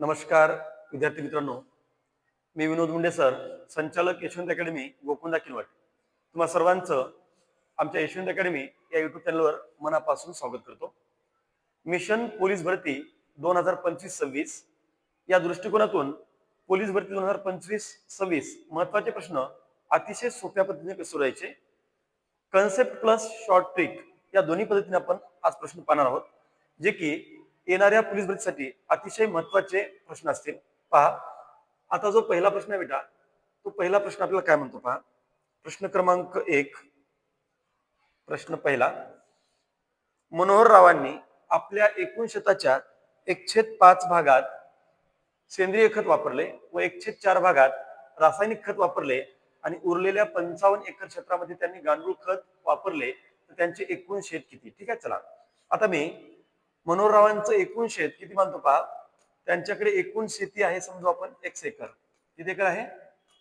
नमस्कार विद्यार्थी मित्रांनो. मी विनोद मुंडे सर संचालक यशवंत अकॅडमी गोकुंदा किनवट तुम्हा सर्वांचं आमच्या यशवंत अकॅडमी या युट्यूब चॅनलवर मनापासून स्वागत करतो. मिशन पोलीस भरती दोन हजार पंचवीस सव्वीस या दृष्टिकोनातून पोलीस भरती दोन हजार पंचवीस सव्वीस महत्त्वाचे प्रश्न अतिशय सोप्या पद्धतीने कसे सोडवायचे कन्सेप्ट प्लस शॉर्ट ट्रिक या दोन्ही पद्धतीने आपण आज प्रश्न पाहणार आहोत. जे की येणाऱ्या पोलीस भरतीसाठी अतिशय महत्त्वाचे प्रश्न असतील. पहा आता जो पहिला प्रश्न आहे बेटा तो पहिला प्रश्न आपल्याला काय म्हणतो पहा? प्रश्न क्रमांक एक. प्रश्न पहिला मनोहर रावांनी आपल्या एकूण शेताच्या एकछेद पाच भागात सेंद्रिय खत वापरले व एकशे चार भागात रासायनिक खत वापरले आणि उरलेल्या पंचावन्न एकर क्षेत्रामध्ये त्यांनी गांडूळ खत वापरले. तर त्यांचे एकूण शेत किती? ठीक आहे चला. आता मी मनोहररावांचं एकूण शेत किती मानतो पहा? त्यांच्याकडे एकूण शेती आहे समजू आपण एक्स एकर. किती एकर आहे?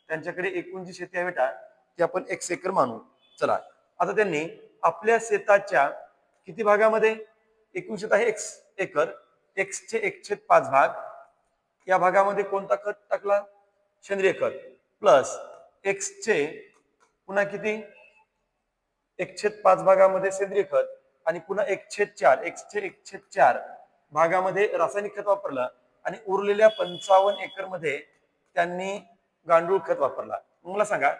त्यांच्याकडे एकूण जी शेती आहे बेटा ती आपण एक्स एकर मानू. चला आता त्यांनी आपल्या शेताच्या किती भागामध्ये? एकूण शेत आहे एक्स एकर. एक्सचे एकशे पाच भाग. या भागामध्ये कोणता खत टाकला? सेंद्रिय खत. प्लस एक्सचे पुन्हा किती? एकछेद पाच भागामध्ये सेंद्रिय खत. आणि पुन्हा एकछेद चार एकशे एकछेद चार भागामध्ये रासायनिक खत वापरलं आणि उरलेल्या पंचावन्न एकरमध्ये त्यांनी गांडूळ खत वापरला. मला सांगा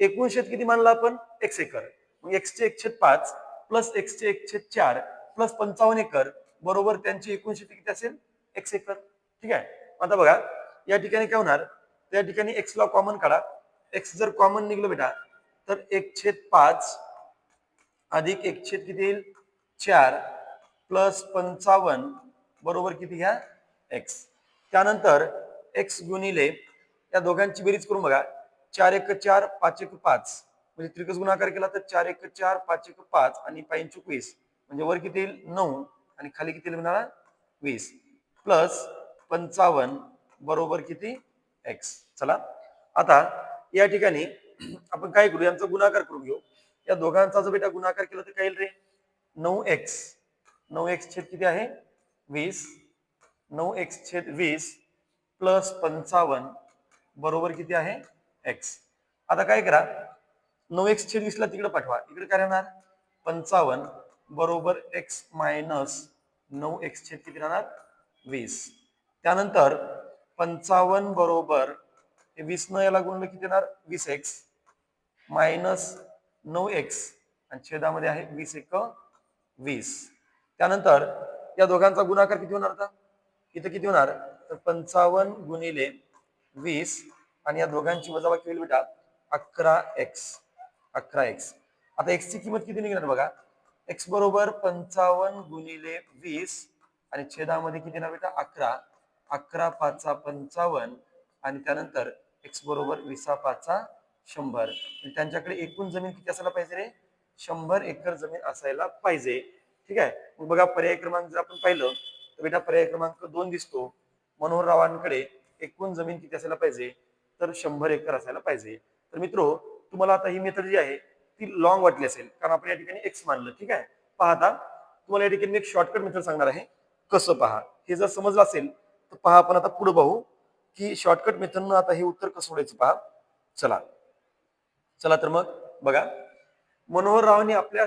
एकूण शेत किती मानला आपण? X acre. मग एक्सचे एकशे पाच प्लस एक्सचे एकशे चार प्लस पंचावन्न एकर बरोबर त्यांची एकूण शेती किती असेल? X acre. ठीक आहे? आता बघा या ठिकाणी काय होणार? त्या ठिकाणी एक्स ला कॉमन काढा. एक्स जर कॉमन निघलं बेटा तर एकशे पाच अधिक एकशे किती येईल? चार प्लस पंचावन्न बरोबर किती घ्या? एक्स त्यानंतर एक्स गुणिले या दोघांची बेरीज करून बघा. चार एक चार पाच एक पाच. म्हणजे त्रिकस गुणाकार केला तर चार एक चार पाच एक पाच आणि पाच वीस. म्हणजे वर किती येईल? नऊ. आणि खाली किती येईल म्हणाला? वीस. प्लस पंचावन्न बरोबर किती? एक्स चला. आता या ठिकाणी आपण काय करू यांचा गुणाकार करून घेऊ. या दोघांचा जर बेटा गुणाकार केला तर काय येईल रे? नऊ एक्स. नऊ एक्स छेद किती आहे? वीस. नऊ एक्स छेद वीस प्लस पंचावन्न बरोबर किती आहे? एक्स. आता काय करा? नऊ एक्स छेद वीसला तिकडे पाठवा. इकडे काय राहणार? पंचावन्न बरोबर एक्स मायनस नऊ एक्स छेद किती राहणार? वीस. त्यानंतर पंचावन्न बरोबर हे वीस न याला गुणलं किती येणार? वीस एक्स मायनस नऊ एक्स. आणि छेदामध्ये आहे वीस एक. वीस. त्यानंतर या दोघांचा गुणाकार किती होणार आता? इथं किती होणार? तर पंचावन्न गुणिले वीस आणि या दोघांची वजाबाकी होईल बेटा अकरा एक्स. अकरा एक्स. आता एक्सची किंमत किती निघणार बघा? एक्स बरोबर पंचावन्न गुणिले वीस आणि छेदामध्ये किती येणार बेटा? अकरा. अकरा पाचा पंचावन्न आणि त्यानंतर एक्स बरोबर विसा पाचा शंभर. त्यांच्याकडे एकूण जमीन किती असायला पाहिजे रे? शंभर एकर जमीन असायला पाहिजे. ठीक आहे? मग बघा पर्याय क्रमांक जर आपण पाहिलं तर बेटा पर्याय क्रमांक दोन दिसतो. मनोहररावांकडे एकूण जमीन किती असायला पाहिजे? तर शंभर एकर असायला पाहिजे. तर मित्रो तुम्हाला आता ही मेथड जी आहे ती लॉंग वाटली असेल. कारण आपण या ठिकाणी एक्स मानलं. ठीक आहे? पहा आता तुम्हाला या ठिकाणी एक शॉर्टकट मेथड सांगणार आहे. कसं पहा? हे जर समजलं असेल तर पहा आपण आता पुढे पाहू. की शॉर्टकट मेथडनं आता हे उत्तर कसं सोडायचं पहा? चला. चला तर मग बघा. मनोहररावांनी आपल्या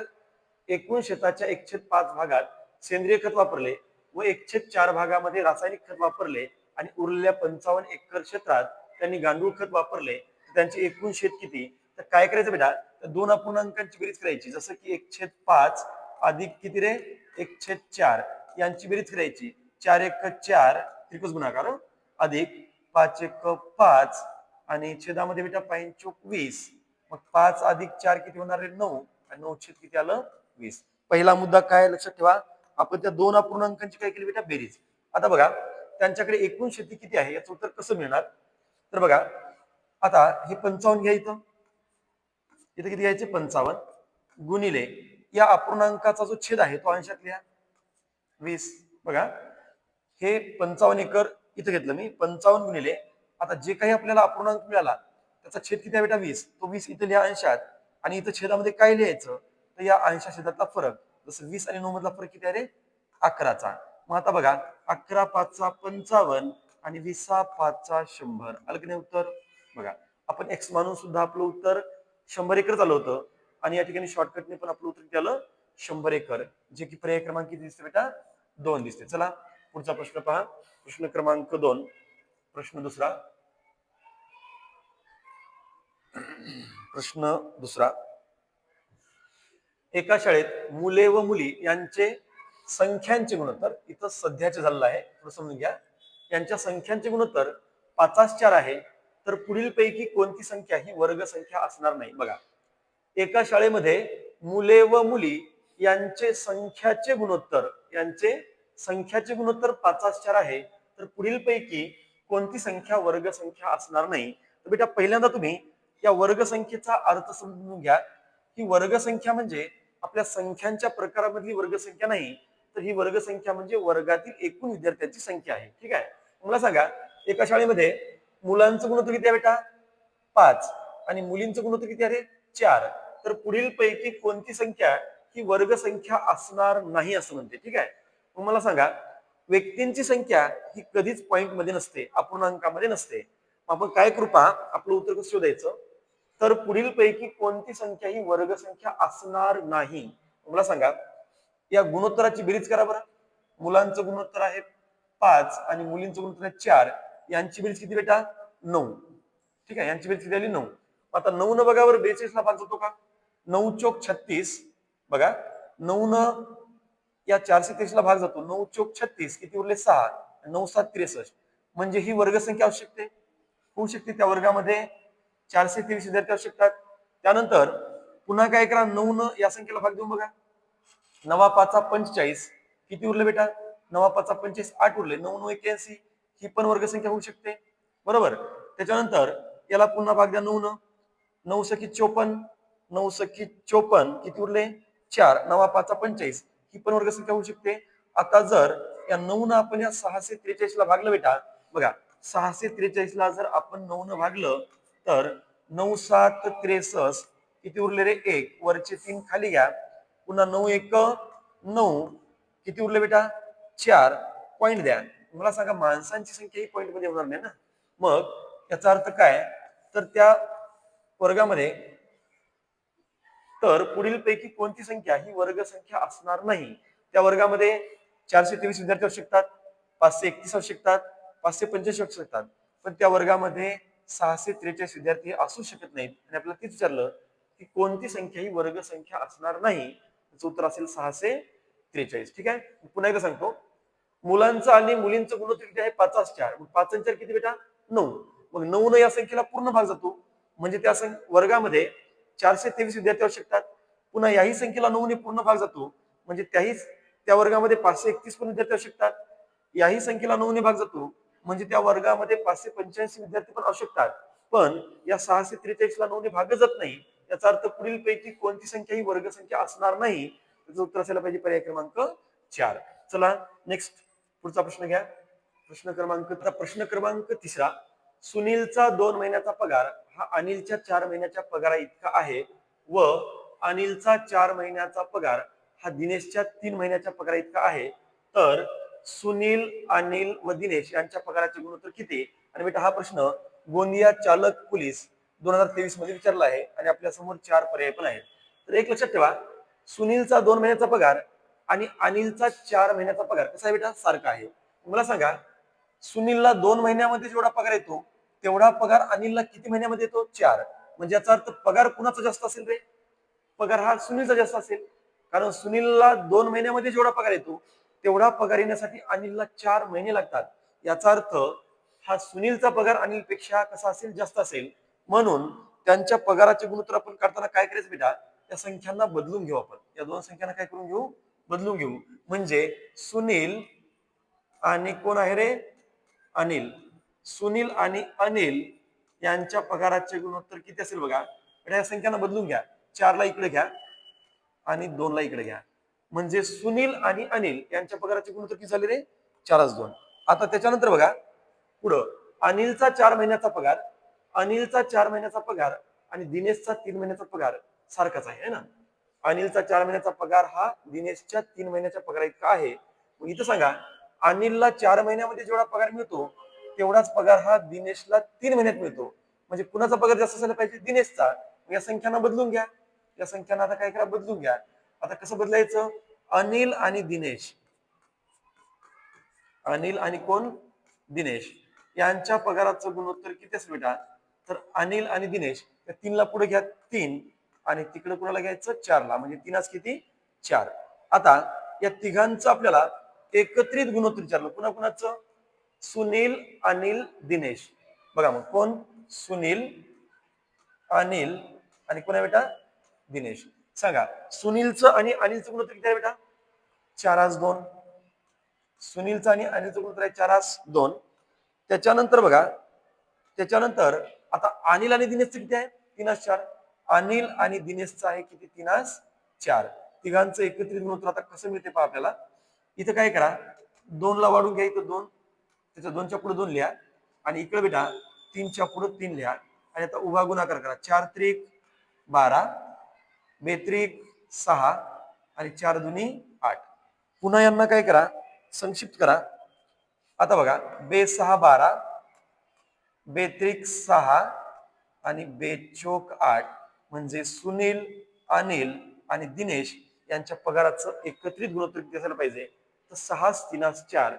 एकूण शेताच्या एकशे पाच भागात सेंद्रिय खत वापरले व एकशे चार भागामध्ये रासायनिक खत वापरले आणि उरलेल्या पंचावन्न एकर क्षेत्रात त्यांनी गांडूळ खत वापरले. त्यांचे एकूण शेत किती? तर काय करायचं बेटा? तर दोन अपूर्णांकांची बेरीज करायची. जसं की एकशे पाच अधिक किती रे? एकशे चार. यांची बेरीज करायची. चार एक चार त्रिकोस गुणाकार हो. अधिक पाच एक पाच आणि छेदामध्ये बेटा पाच मग पाच अधिक चार किती होणार आहे? नऊ. आणि नऊ छेद किती आलं? वीस. पहिला मुद्दा काय लक्षात ठेवा. आपण त्या दोन अपूर्णांकांची काय केली बेटा? बेरीज. आता बघा त्यांच्याकडे एकूण शेती किती आहे? याचं उत्तर कसं मिळणार? तर बघा आता हे पंचावन्न घ्या इथं. इथं किती घ्यायचे? पंचावन्न. गुणिले या अपूर्णांकाचा जो छेद आहे तो अंशात लिहा. वीस. बघा हे पंचावन्न एकर इथं घेतलं मी. पंचावन्न गुणिले आता जे काही आपल्याला अपूर्णांक मिळाला त्याचा छेद किती आहे बेटा? वीस. तो वीस इथे लिहा अंशात. आणि इथं छेदामध्ये काय लिहायचं? तर या अंशा छेदातला फरक. जसं वीस आणि नऊ मधला फरक किती आहे रे? अकराचा. मग आता बघा. अकरा पाचचा पंचावन्न आणि वीसा पाचचा शंभर. आलं की नाही उत्तर? बघा. आपण एक्स मानून सुद्धा आपलं उत्तर शंभर एकर आलं होतं. आणि या ठिकाणी शॉर्टकटने पण आपलं उत्तर किती आलं? शंभर एकर. जे की पर्याय क्रमांक किती दिसते बेटा? दोन दिसते चला. पुढचा प्रश्न पहा. प्रश्न क्रमांक दोन. प्रश्न दुसरा. प्रश्न दुसरा. एका शाळेत मुले व मुली यांचे संख्यांचे गुणोत्तर इथं सध्याचे झालेलं आहे. थोडं समजून घ्या. यांच्या संख्यांचे गुणोत्तर पाचास चार आहे. तर पुढील पैकी कोणती संख्या ही वर्ग संख्या असणार नाही? बघा. एका शाळेमध्ये मुले व मुली यांचे संख्याचे गुणोत्तर यांचे संख्याचे गुणोत्तर पाचास चार आहे. तर पुढील पैकी कोणती संख्या वर्ग संख्या असणार नाही? तर बेटा पहिल्यांदा तुम्ही या वर्गसंख्येचा अर्थ समजून घ्या. ही वर्गसंख्या म्हणजे आपल्या संख्यांच्या प्रकारामधली वर्गसंख्या नाही तर ही वर्गसंख्या म्हणजे वर्गातील एकूण विद्यार्थ्यांची संख्या आहे. ठीक आहे? मला सांगा एका शाळेमध्ये मुलांचं गुणोत्तर किती आहे बेटा? पाच. आणि मुलींचं गुणोत्तर किती आहे चार. तर पुढील पैकी कोणती संख्या ही वर्गसंख्या असणार नाही असं म्हणते. ठीक आहे? मग मला सांगा व्यक्तींची संख्या ही कधीच पॉईंटमध्ये नसते अपूर्णांकामध्ये नसते. मग आपण काय कृपा आपलं उत्तर कसं शोधायचं? तर पुढील पैकी कोणती संख्या ही वर्ग संख्या असणार नाही? मला सांगा. या गुणोत्तराची बेरीज करा बरं. मुलांचं गुणोत्तर आहे पाच आणि मुलींचं गुणोत्तर आहे चार. यांची बेरीज किती बेटा? नऊ. ठीक आहे यांची बेरीज किती आली? नऊ. आता नऊ न बघा बरं बेचाळीस ला भाग जातो का? नऊ चोक छत्तीस. बघा. नऊ न या चारशे तेवीस ला भाग जातो. नऊ चोक छत्तीस. किती उरले? सहा. नऊ सात त्रेसष्ट. म्हणजे ही वर्गसंख्या आवश्यकते होऊ शकते त्या वर्गामध्ये. चारशे तेवीस विद्यार्थी असू शकतात. त्यानंतर पुन्हा काय करा नऊ न या संख्येला भाग देऊन बघा. नवा पाचा पंचेचाळीस. किती उरले बेटा? नवा पाचा पंचेचाळीस आठ उरले. नऊ नऊ एक्याऐंशी ही पण वर्गसंख्या होऊ शकते. बरोबर? त्याच्यानंतर याला पुन्हा भाग द्या नऊ न. नऊ सखी चोपन्न नऊ सखी चोपन्न किती उरले? चार. नवा पाचा पंचेचाळीस ही पण वर्गसंख्या होऊ शकते. आता जर या नऊ न आपण या सहाशे त्रेचाळीस ला भागलं बेटा बघा सहाशे त्रेचाळीस ला जर आपण नऊ न भागलं तर नऊ सात त्रेसष्ट किती उरले रे एक? वरचे तीन खाली घ्या. पुन्हा नऊ एक नऊ. किती उरले बेटा? चार. पॉइंट द्या. मला सांगा माणसांची संख्या ही पॉइंटमध्ये होणार नाही ना? मग याचा अर्थ काय? तर त्या वर्गामध्ये तर पुढील पैकी कोणती संख्या? ही वर्ग संख्या असणार नाही. त्या वर्गामध्ये चारशे तेवीस विद्यार्थी असू शकतात पाचशे एकतीस असू शकतात पाचशे पंच्याऐंशी असू शकतात. पण त्या वर्गामध्ये सहाशे त्रेचाळीस विद्यार्थी असू शकत नाहीत. आणि आपल्याला तीच विचारलं की कोणती संख्या ही वर्ग संख्या असणार नाही? त्याचं उत्तर असेल सहाशे त्रेचाळीस. ठीक आहे? पुन्हा एकदा सांगतो. मुलांचं आणि मुलींचं गुणोत्तर किती आहे? पाच चार. मग पाच चार किती बेटा? नऊ. मग नऊ न या संख्येला पूर्ण भाग जातो. म्हणजे त्या वर्गामध्ये चारशे तेवीस विद्यार्थी असू शकतात. पुन्हा याही संख्येला नऊ ने पूर्ण भाग जातो. म्हणजे त्याही त्या वर्गामध्ये पाचशे एकतीस पण विद्यार्थी असू शकतात. याही संख्येला नऊ ने भाग जातो. म्हणजे त्या वर्गामध्ये पाचशे पंच्याऐंशी विद्यार्थी पण असू शकतात. पण या सहाशे त्रेचाळीस ला नऊ भाग जात नाही. याचा अर्थ पुढील पैकी कोणती संख्या ही वर्ग संख्या असणार नाही? त्याचं उत्तर असायला पाहिजे पर्याय क्रमांक चार. चला नेक्स्ट पुढचा प्रश्न घ्या. प्रश्न क्रमांक प्रश्न क्रमांक तिसरा. सुनीलचा दोन महिन्याचा पगार हा अनिलच्या चार महिन्याच्या पगारा इतका आहे व अनिलचा चार महिन्याचा पगार हा दिनेशच्या तीन महिन्याच्या पगारा इतका आहे. तर सुनील अनिल व दिनेश यांच्या पगाराचे गुणोत्तर किती आणि बेटा हा प्रश्न गोंदिया चालक पोलीस दोन हजार तेवीसमध्ये विचारला आहे आणि आपल्यासमोर चार पर्याय पण आहेत. तर एक लक्षात ठेवा सुनीलचा दोन महिन्याचा पगार आणि अनिलचा चार महिन्याचा पगार कसा आहे बेटा? सारखा आहे. मला सांगा सुनीलला दोन महिन्यामध्ये जेवढा पगार येतो तेवढा पगार अनिलला किती महिन्यामध्ये येतो? चार. म्हणजे याचा अर्थ पगार कुणाचा जास्त असेल रे? पगार हा सुनीलचा जास्त असेल. कारण सुनीलला दोन महिन्यामध्ये जेवढा पगार येतो तेवढा पगार येण्यासाठी अनिलला चार महिने लागतात. याचा अर्थ हा सुनीलचा पगार अनिलपेक्षा कसा असेल जास्त असेल. म्हणून त्यांच्या पगाराचे गुणोत्तर आपण करताना काय करायचं बेटा? या संख्यांना बदलून घेऊ आपण. या दोन संख्यांना काय करून घेऊ? बदलून घेऊ. म्हणजे सुनील आणि कोण आहे रे? अनिल. सुनील आणि अनिल यांच्या पगाराचे गुणोत्तर किती असेल बघा? तर या संख्यांना बदलून घ्या. चारला इकडे घ्या आणि दोनला इकडे घ्या. म्हणजे सुनील आणि अनिल यांच्या पगाराचे गुणोत्तर किती झाले रे? चारच दोन. आता त्याच्यानंतर बघा पुढं अनिलचा चार महिन्याचा पगार अनिलचा चार महिन्याचा पगार आणि दिनेशचा तीन महिन्याचा पगार सारखाच आहे ना? अनिलचा चार महिन्याचा पगार हा दिनेशच्या तीन महिन्याच्या पगार इतका आहे. मग इथं सांगा अनिलला चार महिन्यामध्ये जेवढा पगार मिळतो तेवढाच पगार हा दिनेशला तीन महिन्यात मिळतो. म्हणजे कुणाचा पगार जास्त असायला पाहिजे? दिनेशचा. या संख्यांना बदलून घ्या. या संख्यांना आता काय करा? बदलून घ्या. आता कसं बदलायचं? अनिल आणि दिनेश. अनिल आणि कोण? दिनेश. यांच्या पगाराचं गुणोत्तर किती असेल बेटा? तर अनिल आणि दिनेश या तीनला पुढे घ्या तीन. आणि तिकडे कुणाला घ्यायचं? चारला. म्हणजे तीनाच किती? चार. आता या तिघांचं आपल्याला एकत्रित गुणोत्तर विचारलं. कुणा कुणाचं? सुनील अनिल दिनेश. बघा मग कोण? सुनील अनिल आणि कोण आहे बेटा? दिनेश. सांगा सुनीलचं आणि अनिलचं गुणोत्तर किती आहे बेटा? चार आज दोन. सुनीलचं आणि अनिलचं गुणोत्तर आहे? चार आज दोन. त्याच्यानंतर बघा त्याच्यानंतर आता अनिल आणि दिनेशचं किती आहे? तीनास चार. अनिल आणि दिनेशचं आहे किती? तीनास चार. तिघांचं एकत्रित गुणोत्तर आता कसं मिळते पहा आपल्याला. इथं काय करा दोनला वाढून घ्या इथं दोन. त्याच्या दोनच्या पुढे दोन लिहा. आणि इकडे बेटा तीनच्या पुढे तीन लिहा. आणि आता उभा गुणाकार करा. चार त्रिक बारा. बेत्रिक सहा आणि चार दुनी आठ. पुन्हा यांना काय करा? संक्षिप्त करा. आता बघा बे सहा बारा बेत्रिक सहा आणि बेचोक आठ. म्हणजे सुनील अनिल आणि दिनेश यांच्या पगाराचं एकत्रित गुणोत्तर किती असायला पाहिजे? तर सहा तीनास चार.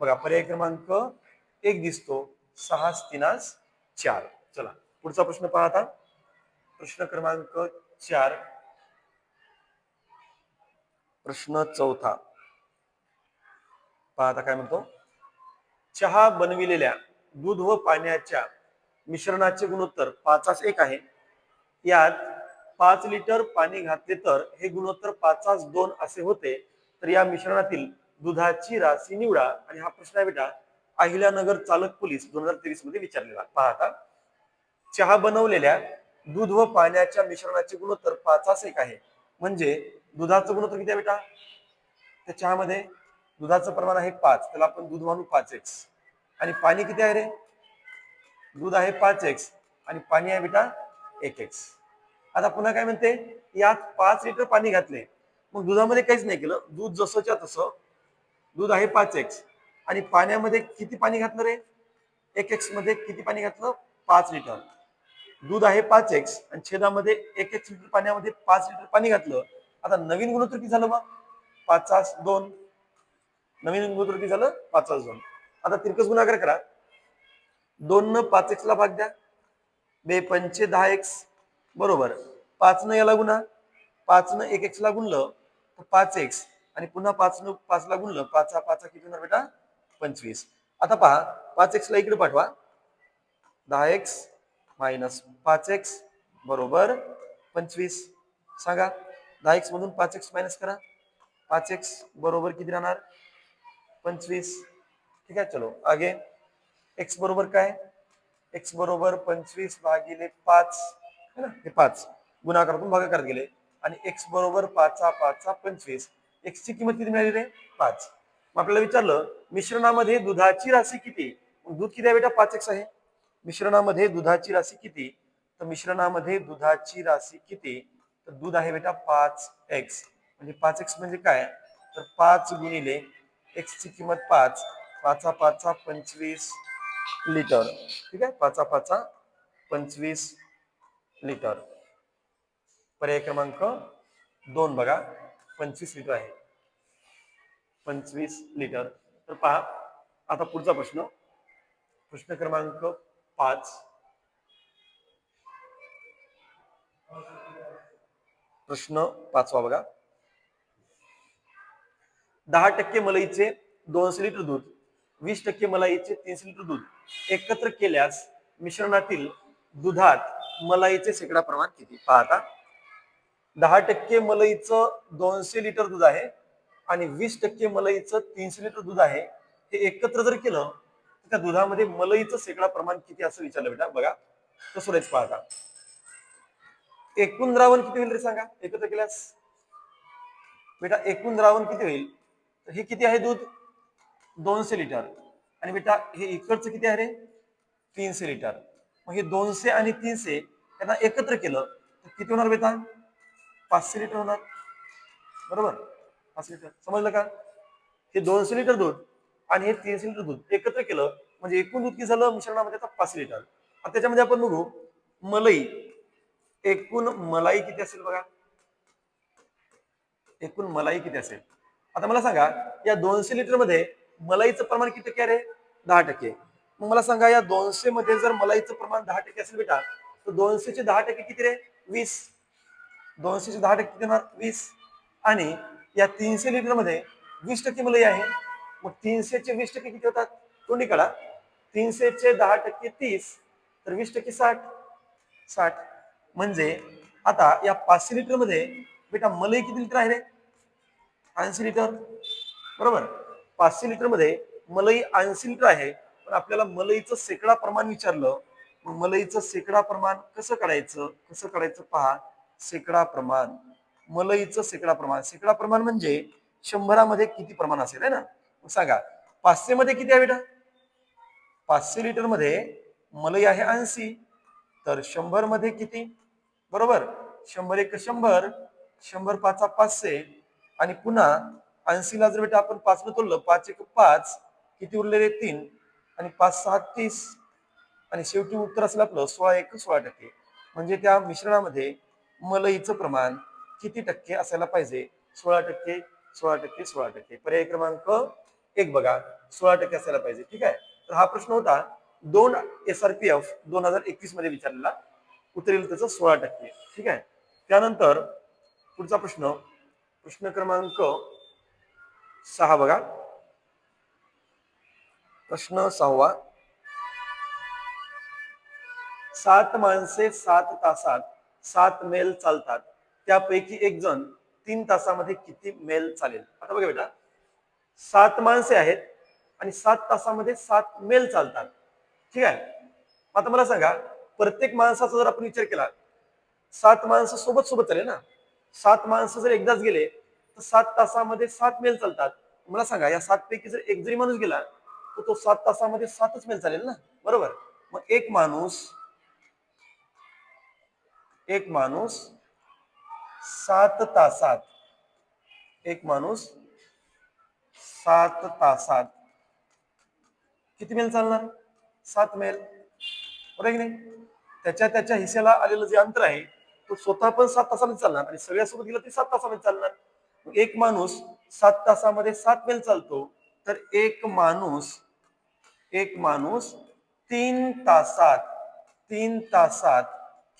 बघा पर्याय क्रमांक एक दिसतो. सहा तिनास चार. चला पुढचा प्रश्न पाहता. प्रश्न क्रमांक चार. प्रश्न चौथा. पाहता काय म्हणतो? चहा बनविलेल्या दूध व पाण्याच्या मिश्रणाचे गुणोत्तर पाचास एक आहे. यात पाच लिटर पाणी घातले तर हे गुणोत्तर पाचास दोन असे होते. तर या मिश्रणातील दुधाची राशी निवडा आणि हा प्रश्न आहे बेटा अहिल्यानगर चालक पोलीस दोन हजार तेवीसमध्ये विचारलेला. पाहता चहा बनवलेल्या दूध व पाण्याच्या मिश्रणाचे गुणोत्तर पाचास एक आहे. म्हणजे दुधाचं गुणोत्तर किती आहे बेटा? त्या चहामध्ये दुधाचं प्रमाण आहे पाच. त्याला आपण दूध मानू पाच एक्स आणि पाणी किती आहे रे? दूध आहे पाच एक्स आणि पाणी आहे बेटा एक एक्स आता पुन्हा काय म्हणते? यात पाच लिटर पाणी घातले. मग दुधामध्ये काहीच नाही केलं. दूध जसंच्या तसं. दूध आहे पाच एक्स आणि पाण्यामध्ये किती पाणी घातलं रे? एक एक्समध्ये किती पाणी घातलं? पाच लिटर. दूध आहे पाच एक्स आणि छेदामध्ये एक एक्स लिटर पाण्यामध्ये पाच लिटर पाणी घातलं. आता नवीन गुणोत्तर किती झालं मग पाचास दोन. नवीन गुणोत्तर किती झालं? पाचास दोन. आता तिरकस गुणाकार करा. दोन न पाच एक्स ला भाग द्या. बे पंचे दहा एक्स बरोबर. पाच न याला गुणा. पाच न एक एक्स ला गुणलं तर पाच एक्स आणि पुन्हा पाच न पाच ला गुणलं पाच हा पाच किती होणार बेटा? पंचवीस. आता पहा पाच एक्स ला इकडे पाठवा. दहा एक्स मायनस पाच एक्स बरोबर. पंचवीस. सांगा. दहा एक्स मधून पाच एक्स मायनस करा. पाच एक्स बरोबर किती राहणार? पंचवीस. ठीक आहे चलो. आगे. एक्स बरोबर काय? एक्स बरोबर पंचवीस भागिले पाच. है ना? हे पाच. गुणाकारातून भागाकारात गेले आणि एक्स बरोबर पाचा पाचा पंचवीस. एक्सची किंमत किती मिळाली रे? पाच. मग आपल्याला विचारलं मिश्रणामध्ये दुधाची राशी किती? दूध किती आहे बेटा? पाच एक्स आहे. मिश्रणामध्ये दुधाची राशी किती? तर मिश्रणामध्ये दुधाची राशी किती? तर दूध आहे बेटा पाच एक्स म्हणजे पाच एक्स म्हणजे काय? तर पाच गुणिले एक्सची किंमत पाच. पाचा पाचा पंचवीस लिटर. ठीक आहे? पाचा पाचा पंचवीस लिटर. पर्याय क्रमांक दोन बघा. पंचवीस लिटर आहे. पंचवीस लिटर. तर पहा आता पुढचा प्रश्न. प्रश्न क्रमांक पाच. प्रश्न पाचवा बघा. दहा टक्के मलईचे दोनशे लिटर दूध वीस टक्के मलाईचे तीनशे लिटर दूध एकत्र केल्यास मिश्रणातील दुधात मलाईचे शेकडा प्रमाण किती? पाहता दहा टक्के मलईचं दोनशे लिटर दूध आहे आणि वीस टक्के मलईचं तीनशे लिटर दूध आहे हे एकत्र जर केलं तर त्या दुधामध्ये मलईचं शेकडा प्रमाण किती असं विचारलं बेटा? बघा. कसं राहायचं पाहता एकूण द्रावण किती होईल रे सांगा? एकत्र केल्यास? बेटा एकूण द्रावण किती होईल? तर हे किती आहे दूध? दोनशे लिटर. आणि बेटा हे इकडचं किती आहे रे? तीनशे लिटर. मग हे दोनशे आणि तीनशे त्यांना एकत्र केलं तर किती होणार बेटा? पाचशे लिटर होणार. बरोबर? पाच लिटर. समजलं का? हे दोनशे लिटर दूध आणि हे तीनशे लिटर दूध एकत्र केलं म्हणजे एकूण दूध किती झालं? मिश्रणामध्ये आता पाच लिटर. आता त्याच्यामध्ये आपण बघू मलई. एकूण मलाई किती असेल बघा? एकूण मलाई किती असेल? आता मला सांगा या दोनशे लिटरमध्ये मलाईचं प्रमाण किती टक्के आहे रे? दहा टक्के. मग मला सांगा या दोनशे मध्ये जर मलाईचं प्रमाण दहा टक्के असेल बेटा तर दोनशेचे दहा टक्के किती रे? वीस. दोनशेचे दहा टक्के किती होणार? वीस. आणि या तीनशे लिटरमध्ये वीस टक्के मलाई आहे. मग तीनशेचे वीस टक्के किती होतात? तोंडी काढा. तीनशेचे दहा टक्के तीस तर वीस टक्के साठ. साठ. म्हणजे आता या पाचशे लिटरमध्ये बेटा मलई किती लिटर आहे रे? ऐंशी लिटर बरोबर? पाचशे लिटरमध्ये मलई ऐंशी लिटर आहे. पण आपल्याला मलईचं शेकडा प्रमाण विचारलं मग मलईचं शेकडा प्रमाण कसं काढायचं? कसं काढायचं पहा? शेकडा प्रमाण. मलईचं सेकडा प्रमाण. शेकडा प्रमाण म्हणजे शंभरामध्ये किती प्रमाण असेल आहे ना? मग सांगा पाचशे मध्ये किती आहे बेटा? पाचशे लिटरमध्ये मलई आहे ऐंशी. तर शंभरमध्ये किती? बरोबर? शंभर एक शंभर शंभर पाचा पाचशे आणि पुन्हा ऐंशीला जर बेटा आपण पाच न तोडलं पाच एक पाच किती उरलेले तीन. आणि पाच सहा तीस. आणि शेवटी उत्तर असेल आपलं सोळा एक सोळा टक्के. म्हणजे त्या मिश्रणामध्ये मलईचं प्रमाण किती टक्के असायला पाहिजे? सोळा टक्के सोळा टक्के सोळा टक्के. पर्याय क्रमांक एक बघा. सोळा टक्के असायला पाहिजे. ठीक आहे? तर हा प्रश्न होता दोन एस आर पी एफ दोन हजार एकवीसमध्ये विचारलेला. उतरेल त्याचं सोळा टक्के. ठीक आहे? त्यानंतर पुढचा प्रश्न प्रश्न क्रमांक सहा बघा. प्रश्न सहावा. सात माणसे सात तासात सात मेल चालतात. त्यापैकी एक जण तीन तासामध्ये किती मेल चालेल? आता बघा बेटा. सात माणसे आहेत आणि सात तासामध्ये सात मेल चालतात. ठीक आहे? आता मला सांगा प्रत्येक माणसाचा जर आपण विचार केला सात माणसं सोबत सोबत चालेल ना सात माणसं जर एकदाच गेले तर सात तासामध्ये सात मेल चालतात. मला सांगा या सात पैकी जर एक जरी माणूस गेला तर तो सात तासामध्ये सातच मेल चालेल ना? बरोबर? मग एक माणूस एक माणूस सात तासात एक माणूस सात तासात किती मेल चालणार? सात मेल बरोबर आहे की नाही? त्याच्या त्याच्या हिस्सेला आलेलं जे अंतर आहे तो स्वतः पण सात तासामध्ये चालणार आणि सगळ्यासोबत गेला ते सात तासामध्ये चालणार. एक माणूस सात तासामध्ये सात मैल चालतो तर एक माणूस एक माणूस तीन तासात तीन तासात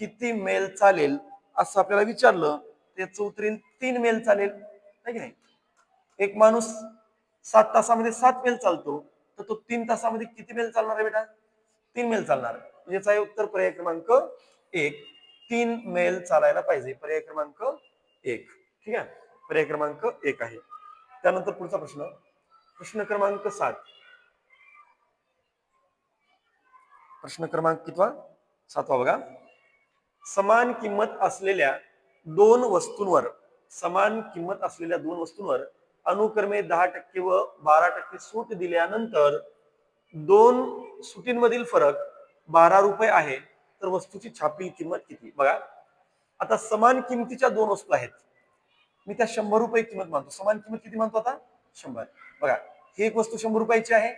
किती मेल चालेल असं आपल्याला विचारलं त्याचं उत्तर तीन मेल चालेल. नाही की नाही? एक माणूस सात तासामध्ये सात मेल चालतो तर तो तीन तासामध्ये किती मेल चालणार आहे बेटा? तीन मेल चालणार आहे. म्हणजे याचं आहे उत्तर पर्याय क्रमांक एक. तीन मैल चालायला पाहिजे. पर्याय क्रमांक एक. ठीक आहे? पर्याय क्रमांक एक आहे. त्यानंतर पुढचा प्रश्न. प्रश्न क्रमांक सात. प्रश्न क्रमांक कितवा? सातवा बघा. समान किंमत असलेल्या दोन वस्तूंवर समान किंमत असलेल्या दोन वस्तूंवर अनुक्रमे दहा टक्के व बारा टक्के सूट दिल्यानंतर दोन सुटींमधील फरक बारा रुपये आहे तर वस्तूची छापील किंमत किती? बघा. आता समान किमतीच्या दोन वस्तू आहेत. मी त्या शंभर रुपये किंमत मानतो. समान किंमत किती मानतो आता? शंभर. बघा ही एक वस्तू शंभर रुपयाची आहे.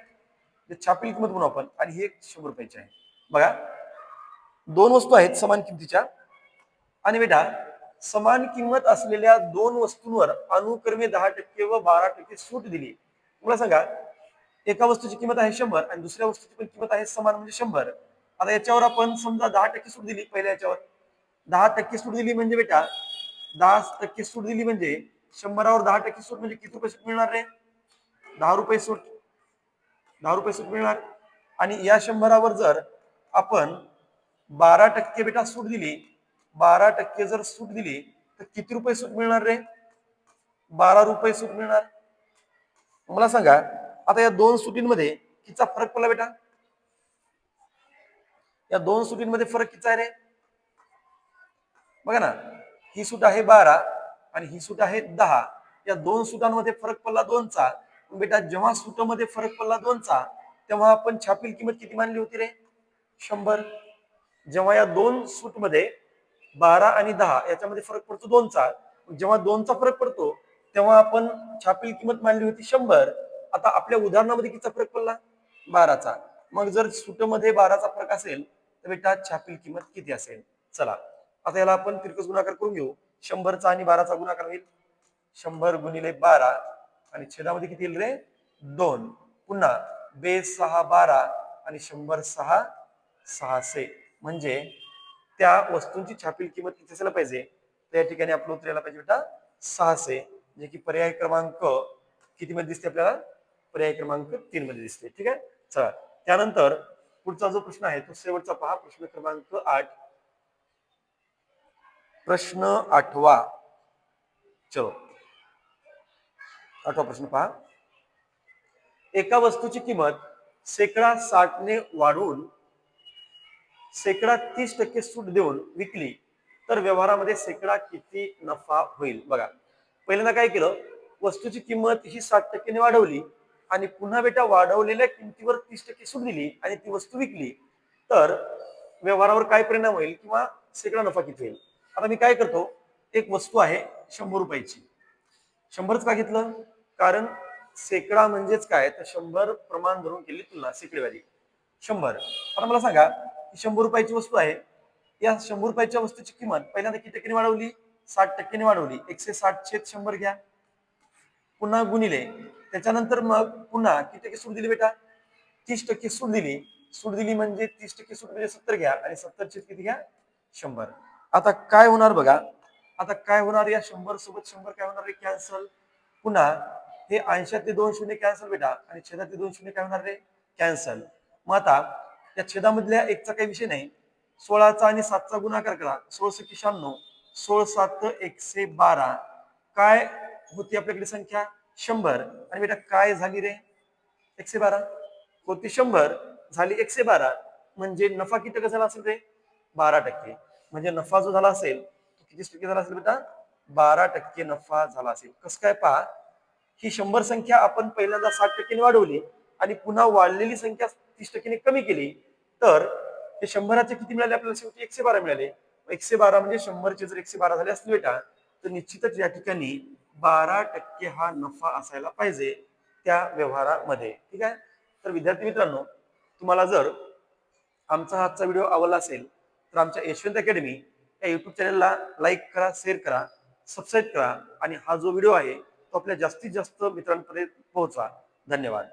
जे छापील किंमत म्हणू आपण आणि ही एक शंभर रुपयाची आहे. बघा. दोन वस्तू आहेत समान किमतीच्या. आणि बेटा समान किंमत असलेल्या दोन वस्तूंवर अनुक्रमे दहा टक्के व बारा टक्के सूट दिली. मला सांगा एका वस्तूची किंमत आहे शंभर आणि दुसऱ्या वस्तूची पण किंमत आहे समान म्हणजे शंभर. आता याच्यावर आपण समजा दहा टक्के सूट दिली पहिल्या याच्यावर. दहा टक्के सूट दिली म्हणजे बेटा दहा टक्के सूट दिली म्हणजे शंभरावर दहा टक्के सूट म्हणजे किती रुपये सूट मिळणार रे? दहा रुपये सूट. दहा रुपये सूट मिळणार. आणि या शंभरावर जर आपण बारा टक्के बेटा सूट दिली बारा टक्के जर सूट दिली तर किती रुपये सूट मिळणार रे? बारा रुपये सूट मिळणार. मला सांगा आता या दोन सुटींमध्ये कितीचा फरक पडला बेटा? या दोन सुटींमध्ये फरक किती आहे रे? बघा ना ही सूट आहे बारा आणि ही सूट आहे दहा. या दोन सुटांमध्ये फरक पडला दोनचा. बेटा जेव्हा सुटामध्ये फरक पडला दोनचा तेव्हा आपण छापील किंमत किती मानली होती रे? शंभर. जेव्हा या दोन सूटमध्ये बारा आणि दहा याच्यामध्ये फरक पडतो दोनचा. जेव्हा दोनचा फरक पडतो तेव्हा आपण छापील किंमत मानली होती शंभर. आता आपल्या उदाहरणामध्ये कितीचा फरक पडला? बाराचा. मग जर सूटमध्ये बाराचा फरक असेल तर बेटा छापील किंमत किती असेल? चला आता याला आपण तिरकस गुणाकार करून घेऊ. शंभरचा आणि बाराचा गुणाकार होईल. शंभर गुणिले बारा आणि छेदामध्ये किती येईल रे? दोन. पुन्हा बे सहा बारा आणि शंभर सहा सहाशे. म्हणजे त्या वस्तूंची छापील किंमत किती असायला पाहिजे? तर या ठिकाणी आपलं उत्तर यायला पाहिजे बेटा सहाशे. जे की पर्याय क्रमांक किती मध्ये दिसते आपल्याला? पर्याय क्रमांक तीन मध्ये दिसते. ठीक आहे? चला त्यानंतर पुढचा जो प्रश्न आहे तो शेवटचा पहा. प्रश्न क्रमांक आठ. प्रश्न आठवा. चलो. आठवा प्रश्न पहा. एका वस्तूची किंमत शेकडा साठने वाढवून शेकडा तीस टक्के सूट देऊन विकली तर व्यवहारामध्ये शेकडा किती नफा होईल? बघा. पहिल्यांदा काय केलं? वस्तूची किंमत ही साठ टक्क्याने वाढवली आणि पुन्हा बेटा वाढवलेल्या किमतीवर तीस टक्के सूट दिली आणि ती वस्तू विकली तर व्यवहारावर काय परिणाम होईल किंवा शेकडा नफा किती होईल? आता मी काय करतो एक वस्तू आहे शंभर रुपयाची. शंभरच का घेतलं? कारण सेकडा म्हणजेच काय? तर शंभर प्रमाण धरून केली तुलना सेकडेवारी शंभर. आता मला सांगा शंभर रुपयाची वस्तू आहे या शंभर रुपयाच्या वस्तूची किंमत पहिल्यांदा किती टक्क्याने वाढवली? साठ टक्क्याने वाढवली. एकशे साठ छेद शंभर घ्या. पुन्हा गुणिले. त्याच्यानंतर मग पुन्हा किती टक्के सूट दिली बेटा? तीस टक्के सूट दिली. सूट दिली म्हणजे तीस टक्के सूट म्हणजे सत्तर घ्या आणि सत्तर किती घ्या? शंभर. आता काय होणार बघा? आता काय होणार या शंभर सोबत शंभर काय होणार रे? कॅन्सल पुन्हा हे ऐंशातले दोन शून्य कॅन्सल बेटा आणि छेदातले दोन शून्य काय होणार रे? कॅन्सल मग आता या छेदामधल्या एकचा काही विषय नाही. सोळाचा आणि सातचा गुणाकार करा. सोळशे शहाण्णव सोळ सात एकशे बारा. काय होती आपल्याकडे संख्या? शंभर. आणि बेटा काय झाली रे? एकशे बारा. होती शंभर? झाली एकशे बारा. म्हणजे नफा किती टक्के झाला असेल रे? बारा टक्के. म्हणजे नफा जो झाला असेल तो किती टक्के झाला असेल बेटा? बारा टक्के नफा झाला असेल. कसं काय पहा ही शंभर संख्या आपण पहिल्यांदा साठ टक्क्याने वाढवली आणि पुन्हा वाढलेली संख्या तीस टक्क्याने कमी केली तर हे शंभराचे किती मिळाले आपल्याला? शेवटी एकशे बारा मिळाले. एकशे बारा म्हणजे शंभरचे जर एकशे बारा झाले असतील बेटा तर निश्चितच या ठिकाणी बारा टक्के हा नफा असायला पाहिजे त्या व्यवहारामध्ये. ठीक आहे? तर विद्यार्थी मित्रांनो तुम्हाला जर आमचा आजचा व्हिडिओ आवडला असेल तर आमच्या यशवंत अकॅडमी या युट्यूब चॅनलला लाईक करा शेअर करा सबस्क्राईब करा आणि हा जो व्हिडिओ आहे तो आपल्या जास्तीत जास्त मित्रांपर्यंत पोहोचवा धन्यवाद.